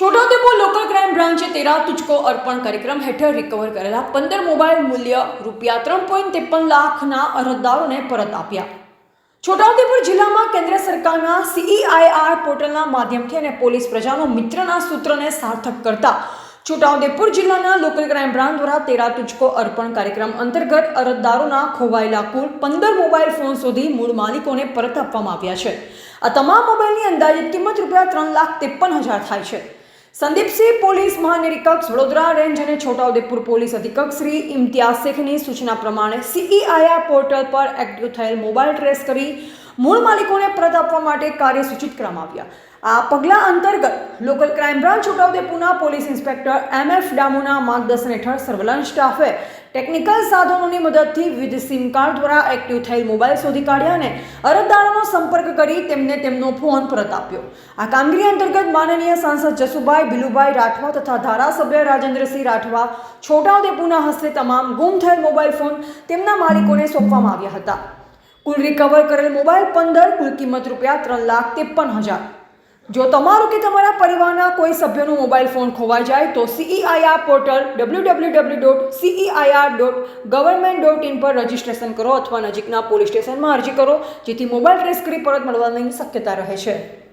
Chhota Udepur local crime બ્રાન્ચે તેરા તુચકો અર્પણ કાર્યક્રમ હેઠળ રિકવર કરેલા પંદર મોબાઈલ મૂલ્ય રૂપિયા ત્રણ પોઈન્ટ ત્રેપન લાખના અરજદારોને પરત આપ્યા. છોટાઉદેપુર જિલ્લામાં કેન્દ્ર સરકારના સીઈઆઈઆર પોર્ટલના માધ્યમથી અને પોલીસ પ્રજાનો મિત્રના સૂત્રને સાર્થક કરતા છોટાઉદેપુર જિલ્લાના લોકલ ક્રાઇમ બ્રાન્ચ દ્વારા તેરા તુચકો અર્પણ કાર્યક્રમ અંતર્ગત અરજદારોના ખોવાયેલા કુલ પંદર મોબાઈલ ફોન સુધી મૂળ માલિકોને પરત આપવામાં આવ્યા છે. આ તમામ મોબાઈલની અંદાજિત કિંમત રૂપિયા ત્રણ લાખ ત્રેપન હજાર થાય છે. સંદીપસિંહ પોલીસ મહાનિરીક્ષક વડોદરા રેન્જ અને છોટાઉદેપુર પોલીસ અધિક્ષક શ્રી ઇમ્તિયાઝ શેખની સૂચના પ્રમાણે સીઈઆઈઆર પોર્ટલ પર એક્ટિવ થયેલ મોબાઈલ ટ્રેસ કરી મૂળ માલિકોને પરત આપવા માટે કાર્ય સૂચિત કરવામાં આવ્યા આ પગલાં અંતર્ગત લોકલ ક્રાઇમ બ્રાન્ચ છોટાઉદેપુરના પોલીસ ઇન્સ્પેક્ટર એમ એફ ડામુના માર્ગદર્શન હેઠળ સર્વેલન્સ સ્ટાફે ટેકનિકલ સાધનોની મદદથી વિવિધ સિમ કાર્ડ દ્વારા એક્ટિવ થયેલ મોબાઈલ શોધી કાઢ્યા અને અરજદારોનો સંપર્ક કરી તેમને તેમનો ફોન પરત આપ્યો. આ કામગીરી અંતર્ગત માનનીય સાંસદ જસુભાઈ ભીલુભાઈ રાઠવા તથા ધારાસભ્ય રાજેન્દ્રસિંહ રાઠવા છોટાઉદેપુરના હસ્તે તમામ ગુમ થયેલ મોબાઈલ ફોન તેમના માલિકોને સોંપવામાં આવ્યા હતા. કુલ રિકવર કરેલ મોબાઈલ પંદર, કુલ કિંમત રૂપિયા ત્રણ લાખ ત્રેપન હજાર. જો તમારું કે તમારા પરિવારના કોઈ સભ્યનો મોબાઈલ ફોન ખોવાઈ જાય તો CEIR portal W W W dot CEIR dot government dot in પર રજિસ્ટ્રેશન કરો અથવા નજીકના પોલીસ સ્ટેશનમાં અરજી કરો, જેથી મોબાઈલ ટ્રેસ પરત મળવાની શક્યતા રહે છે.